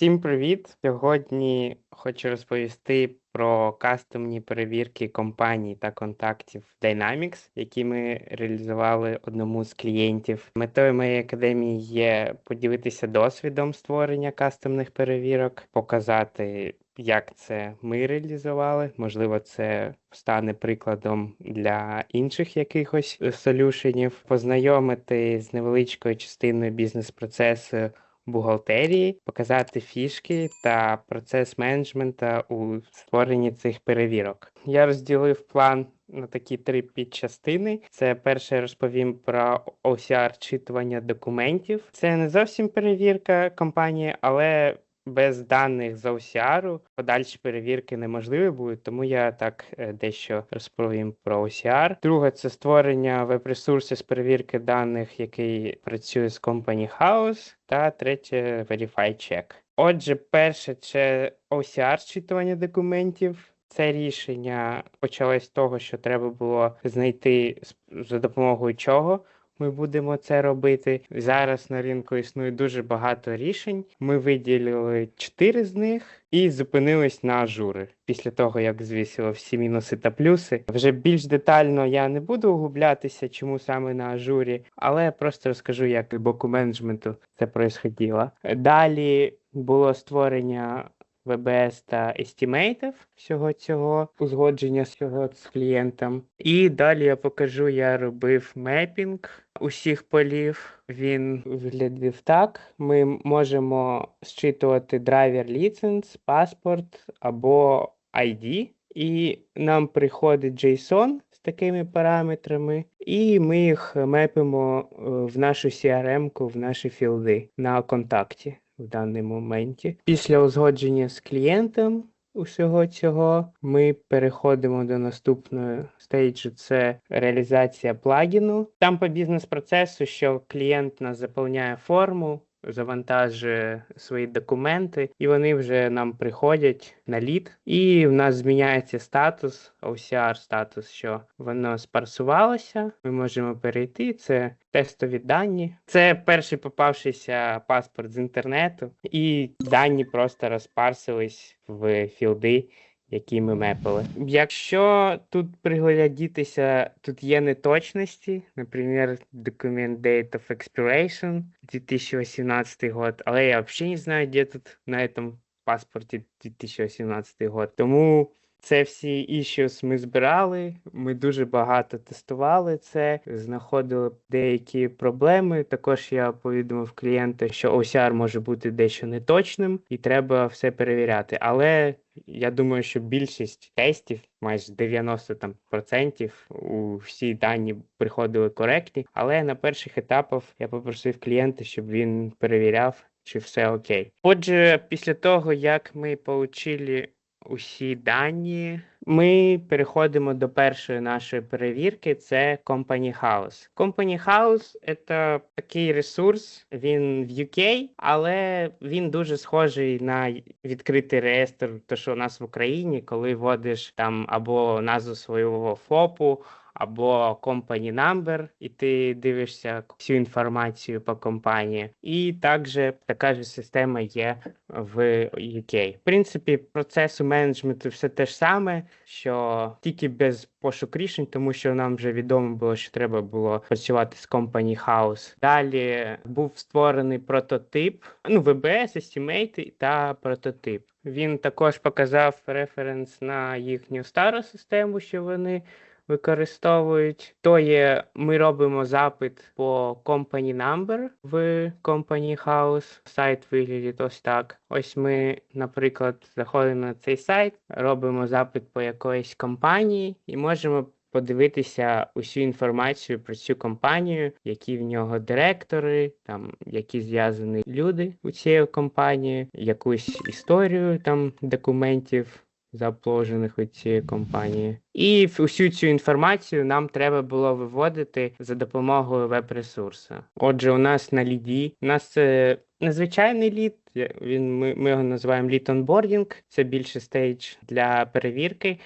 Всім привіт! Сьогодні хочу розповісти про кастомні перевірки компаній та контактів Dynamics, які ми реалізували одному з клієнтів. Метою моєї академії є поділитися досвідом створення кастомних перевірок, показати. Як це ми реалізували? Можливо, це стане прикладом для інших якихось солюшенів, познайомити з невеличкою частиною бізнес-процесу бухгалтерії, показати фішки та процес менеджмента у створенні цих перевірок. Я розділив план на такі три підчастини. Це перше розповім про OCR читування документів. Це не зовсім перевірка компанії, але без даних з OCR подальші перевірки неможливі будуть, тому я так е, дещо розповім про OCR. Друге, це створення веб-ресурсу з перевірки даних, який працює з Company House. Та третє Verify Check. Отже, перше це OCR зчитування документів. Це рішення почалось з того, що треба було знайти за допомогою чого ми будемо це робити. Зараз на ринку існує дуже багато рішень. Ми виділили чотири з них і зупинились на ажури. Після того, як звісило всі мінуси та плюси. Вже більш детально я не буду углублятися, чому саме на ажурі, але просто розкажу, як боку менеджменту це происходило. Далі було створення VBS та Estimative всього цього узгодження всього з клієнтом. І далі я покажу, я робив мепінг усіх полів. Він виглядів так. Ми можемо зчитувати драйвер ліценз, паспорт або ID. І нам приходить JSON з такими параметрами, і ми їх мепимо е, в нашу CRM-ку, в наші філди на контакті в даний моменті. Після узгодження з клієнтом усього цього ми переходимо до наступної стейджу, це реалізація плагіну. Там по бізнес-процесу, що клієнт нас заповняє форму завантажує свої документи, і вони вже нам приходять на лід. І в нас зміняється статус, OCR статус, що воно спарсувалося. Ми можемо перейти. Це тестові дані. Це перший попавшийся паспорт з інтернету, і дані просто розпарсились в філди які ми мепили. Якщо тут приглядітися, тут є неточності, наприклад, документ Date of Expiration 2018 год, але я взагалі не знаю, де тут на цьому паспорті 2018 год. Тому це всі issues ми збирали, ми дуже багато тестували це, знаходили деякі проблеми. Також я повідомив клієнта, що OCR може бути дещо неточним і треба все перевіряти. Але я думаю, що більшість тестів, майже 90% там, процентів, у всі дані приходили коректні. Але на перших етапах я попросив клієнта, щоб він перевіряв, чи все окей. Отже, після того, як ми отримали усі дані. Ми переходимо до першої нашої перевірки. Це Company House. Company House – це такий ресурс, він в UK, але він дуже схожий на відкритий реєстр, то що у нас в Україні, коли вводиш там або назву свого ФОПу або company number, і ти дивишся всю інформацію по компанії. І також така ж система є в UK. В принципі, процесу менеджменту все те ж саме, що тільки без пошук рішень, тому що нам вже відомо було, що треба було працювати з Company House. Далі був створений прототип, ну VBS, Estimate та прототип. Він також показав референс на їхню стару систему, що вони використовують. То є, ми робимо запит по company number в company house. Сайт виглядить ось так. Ось ми, наприклад, заходимо на цей сайт, робимо запит по якоїсь компанії і можемо. Подивитися усю інформацію про цю компанію, які в нього директори, там які зв'язані люди у цієї компанії, якусь історію там документів запложених у цієї компанії. І всю цю інформацію нам треба було виводити за допомогою веб-ресурсу. Отже, у нас на ліді, у нас це незвичайний лід, він, ми, ми його називаємо лід онбордінг, це більше стейдж для перевірки.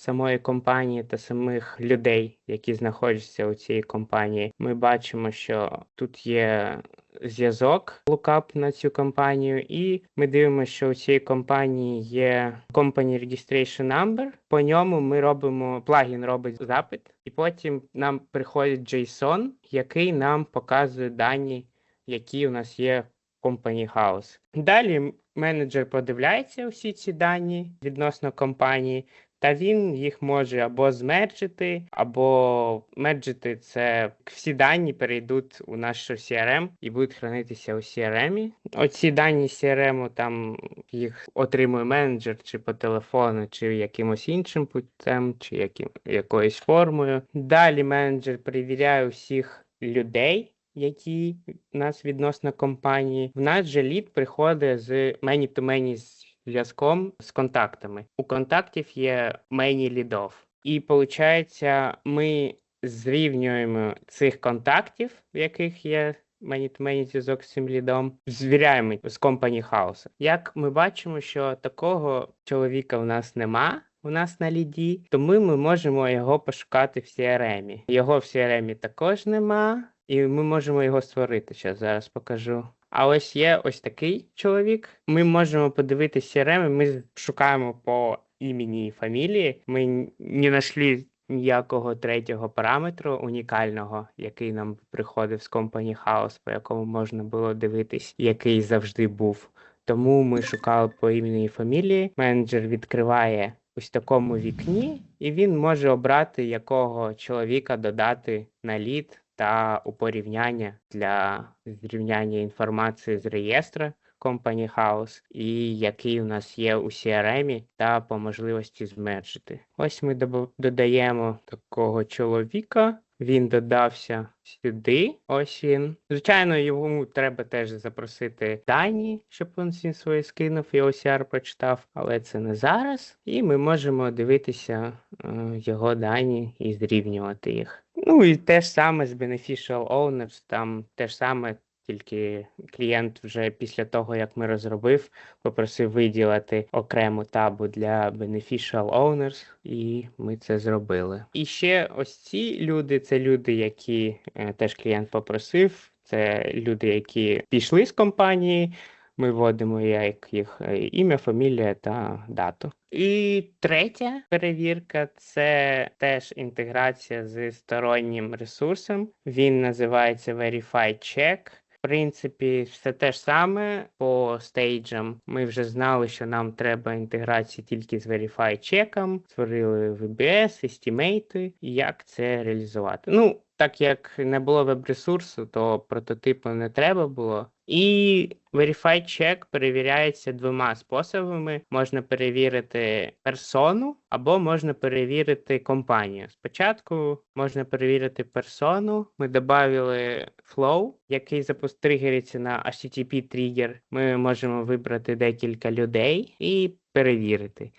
Самої компанії та самих людей, які знаходяться у цій компанії, ми бачимо, що тут є зв'язок лукап на цю компанію, і ми дивимося, що у цій компанії є Company Registration Number. По ньому ми робимо плагін робить запит, і потім нам приходить JSON, який нам показує дані, які у нас є в Company House. Далі менеджер подивляється усі ці дані відносно компанії, та він їх може або змерджити, або мерджити це всі дані перейдуть у наш CRM і будуть хранитися у CRM. Оці дані CRM, там їх отримує менеджер чи по телефону, чи якимось іншим путем, чи яким, якоюсь формою. Далі менеджер перевіряє усіх людей. Які у нас відносно компанії, в нас же лід приходить з many-to-many зв'язком з контактами. У контактів є many лідов. І виходить, ми зрівнюємо цих контактів, в яких є many-to-many зв'язок з цим лідом, звіряємо з Company House. Як ми бачимо, що такого чоловіка у нас нема. У нас на ліді, тому ми можемо його пошукати в CRM. Його в CRM також нема, і ми можемо його створити. Зараз покажу. А ось є ось такий чоловік. Ми можемо подивитися CRM, ми шукаємо по імені і фамілії. Ми не знайшли ніякого третього параметру унікального, який нам приходив з Company House, по якому можна було дивитись, який завжди був. Тому ми шукали по імені і фамілії. Менеджер відкриває ось такому вікні, і він може обрати, якого чоловіка додати на лід та у порівняння для зрівняння інформації з реєстра Company House і який у нас є у CRM та по можливості зменшити. Ось ми додаємо такого чоловіка. Він додався сюди. Ось він. Звичайно, йому треба теж запросити дані, щоб він свої скинув і OCR прочитав, але це не зараз. І ми можемо дивитися е, його дані і зрівнювати їх. Ну і те ж саме з Beneficial Owners, там те ж саме, тільки клієнт вже після того, як ми розробив, попросив виділити окрему табу для Beneficial Owners, і ми це зробили. І ще ось ці люди це люди, які е, теж клієнт попросив. Це люди, які пішли з компанії. Ми вводимо як їх е, ім'я, фамілія та дату. І третя перевірка це теж інтеграція з стороннім ресурсом. Він називається Verify Check. В принципі, все те ж саме по стейджам. Ми вже знали, що нам треба інтеграція тільки з Verify чеком, створили VBS, естімейти, як це реалізувати. Ну, так як не було веб-ресурсу, то прототипу не треба було. І Verify Check перевіряється двома способами: можна перевірити персону або можна перевірити компанію. Спочатку можна перевірити персону. Ми додали flow, який запустригериться на HTTP тригер. Ми можемо вибрати декілька людей і перевірити.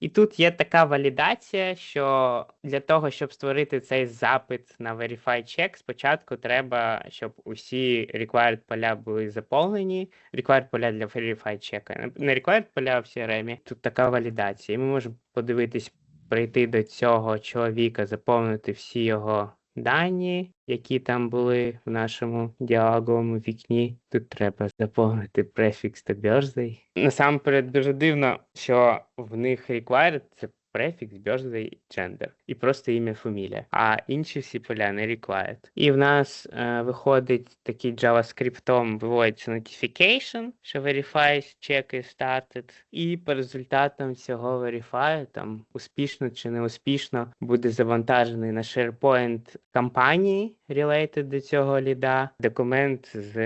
І тут є така валідація, що для того, щоб створити цей запит на Verify Check, спочатку треба, щоб усі required поля були заповнені. Required поля для Verify Check, не required поля в CRM. Тут така валідація. І ми можемо подивитись, прийти до цього чоловіка, заповнити всі його дані, які там були в нашому діалоговому вікні. Тут треба заповнити префікс та birthday. Насамперед дуже дивно, що в них required це префікс, birthday, gender і просто ім'я фамілія, а інші всі поля не required. І в нас е, виходить такий JavaScript, виводиться notification, що verify check is started, і по результатам цього verify, там успішно чи не успішно, буде завантажений на SharePoint кампанії related до цього ліда, документ з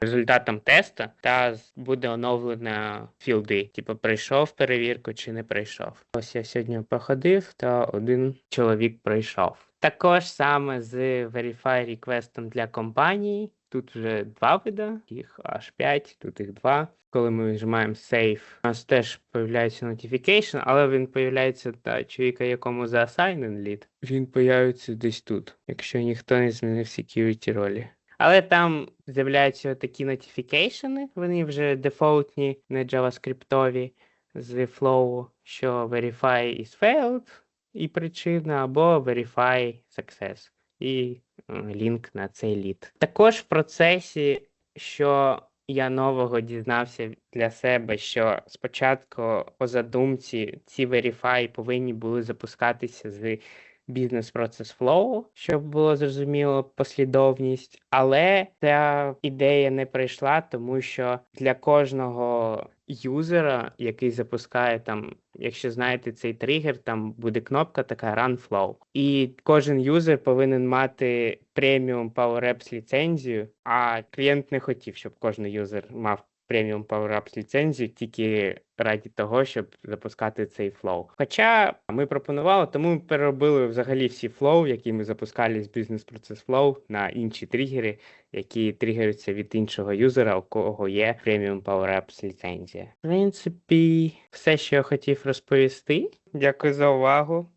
результатом теста, та буде оновлено філди, типу прийшов перевірку чи не прийшов. Ось я сьогодні походив, та один чоловік пройшов. Також саме з Verify реквестом для компанії. Тут вже два вида, їх аж 5, тут їх два. Коли ми нажимаємо Save, у нас теж появляється notification, але він появляється та чоловіка, якому заасайнен лід. Він появиться десь тут, якщо ніхто не змінив security ролі. Але там з'являються такі notification, вони вже дефолтні, не JavaScriptові з Flow, що Verify is failed, і причина, або Verify Success і лінк на цей лід. Також в процесі, що я нового дізнався для себе, що спочатку по задумці ці Verify повинні були запускатися з бізнес процес флоу, щоб було зрозуміло послідовність, але ця ідея не прийшла, тому що для кожного юзера, який запускає там, якщо знаєте цей тригер, там буде кнопка така Run Flow. І кожен юзер повинен мати преміум PowerApps ліцензію, а клієнт не хотів, щоб кожен юзер мав преміум PowerApps ліцензію тільки раді того, щоб запускати цей флоу. Хоча ми пропонували, тому ми переробили взагалі всі флоу, які ми запускали з бізнес процес флоу на інші тригери, які тригерюються від іншого юзера, у кого є преміум PowerApps ліцензія. В принципі, все, що я хотів розповісти. Дякую за увагу.